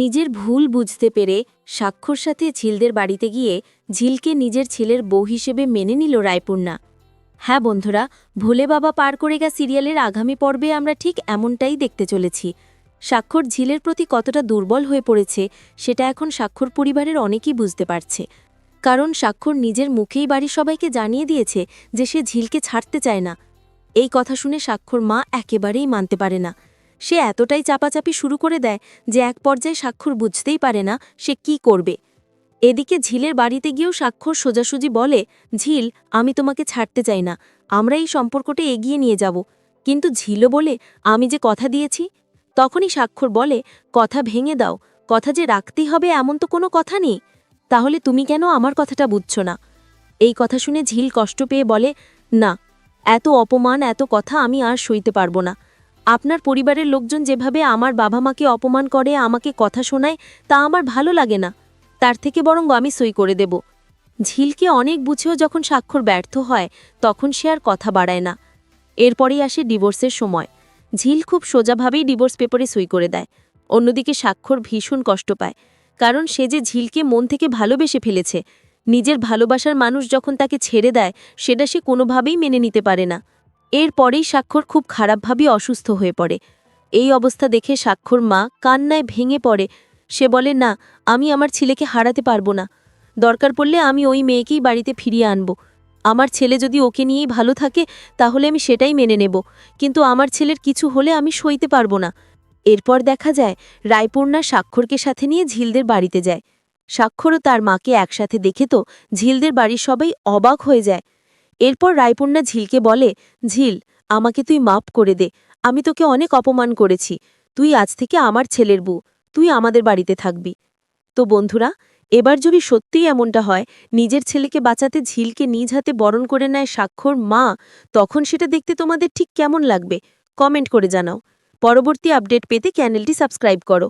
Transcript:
নিজের ভুল বুঝতে পেরে সাক্ষর সাথে ঝিলদের বাড়িতে গিয়ে ঝিলকে নিজের ছেলের বউ হিসেবে মেনে নিল রায়পূর্ণা। হ্যাঁ বন্ধুরা, ভোলে বাবা পার করে গা সিরিয়ালের আগামী পর্বে আমরা ঠিক এমনটাই দেখতে চলেছি। স্বাক্ষর ঝিলের প্রতি কতটা দুর্বল হয়ে পড়েছে, সেটা এখন স্বাক্ষর পরিবারের অনেকেই বুঝতে পারছে। কারণ স্বাক্ষর নিজের মুখেই বাড়ির সবাইকে জানিয়ে দিয়েছে যে সে ঝিলকে ছাড়তে চায় না। এই কথা শুনে স্বাক্ষর মা একেবারেই মানতে পারে না। সে এতটাই চাপাচাপি শুরু করে দেয় যে এক পর্যায়ে স্বাক্ষর বুঝতেই পারে না সে কি করবে। এদিকে ঝিলের বাড়িতে গিয়েও স্বাক্ষর সোজাসুজি বলে, ঝিল, আমি তোমাকে ছাড়তে চাই না, আমরা এই সম্পর্কটা এগিয়ে নিয়ে যাব। কিন্তু ঝিলও বলে, আমি যে কথা দিয়েছি? তখনই স্বাক্ষর বলে, কথা ভেঙে দাও, কথা যে রাখতেই হবে এমন তো কোনো কথা নেই। তাহলে তুমি কেন আমার কথাটা বুঝছ না? এই কথা শুনে ঝিল কষ্ট পেয়ে বলে, না, এত অপমান, এত কথা আমি আর সইতে পারব না। আপনার পরিবারের লোকজন যেভাবে আমার বাবা মাকে অপমান করে, আমাকে কথা শোনায়, তা আমার ভালো লাগে না। তার থেকে বরং আমি সই করে দেব। ঝিলকে অনেক বুঝেও যখন স্বাক্ষর ব্যর্থ হয়, তখন সে আর কথা বাড়ায় না। এরপরেই আসে ডিভোর্সের সময়। ঝিল খুব সোজাভাবেই ডিভোর্স পেপারে সই করে দেয়। অন্যদিকে স্বাক্ষর ভীষণ কষ্ট পায়। কারণ সে যে ঝিলকে মন থেকে ভালোবেসে ফেলেছে, নিজের ভালোবাসার মানুষ যখন তাকে ছেড়ে দেয়, সেটা সে কোনোভাবেই মেনে নিতে পারে না। এরপরেই স্বাক্ষর খুব খারাপভাবেই অসুস্থ হয়ে পড়ে। এই অবস্থা দেখে স্বাক্ষর মা কান্নায় ভেঙে পড়ে। সে বলে, না, আমি আমার ছেলেকে হারাতে পারব না। দরকার পড়লে আমি ওই মেয়েকেই বাড়িতে ফিরিয়ে আনব। আমার ছেলে যদি ওকে নিয়েই ভালো থাকে, তাহলে আমি সেটাই মেনে নেব। কিন্তু আমার ছেলের কিছু হলে আমি সইতে পারব না। এরপর দেখা যায়, রায়পূর্ণা স্বাক্ষরকে সাথে নিয়ে ঝিলদের বাড়িতে যায়। স্বাক্ষরও তার মাকে একসাথে দেখে তো ঝিলদের বাড়ির সবাই অবাক হয়ে যায়। এরপর রায়পূর্ণা ঝিলকে বলে, ঝিল, আমাকে তুই মাপ করে দে। আমি তোকে অনেক অপমান করেছি। তুই আজ থেকে আমার ছেলের বউ। তুই আমাদের বাড়িতে থাকবি। তো বন্ধুরা, এবার যদি সত্যিই এমনটা হয়, নিজের ছেলেকে বাঁচাতে ঝিলকে নিজ হাতে বরণ করে নেয় স্বাক্ষর মা, তখন সেটা দেখতে তোমাদের ঠিক কেমন লাগবে? কমেন্ট করে জানাও। পরবর্তী আপডেট পেতে চ্যানেলটি সাবস্ক্রাইব করো।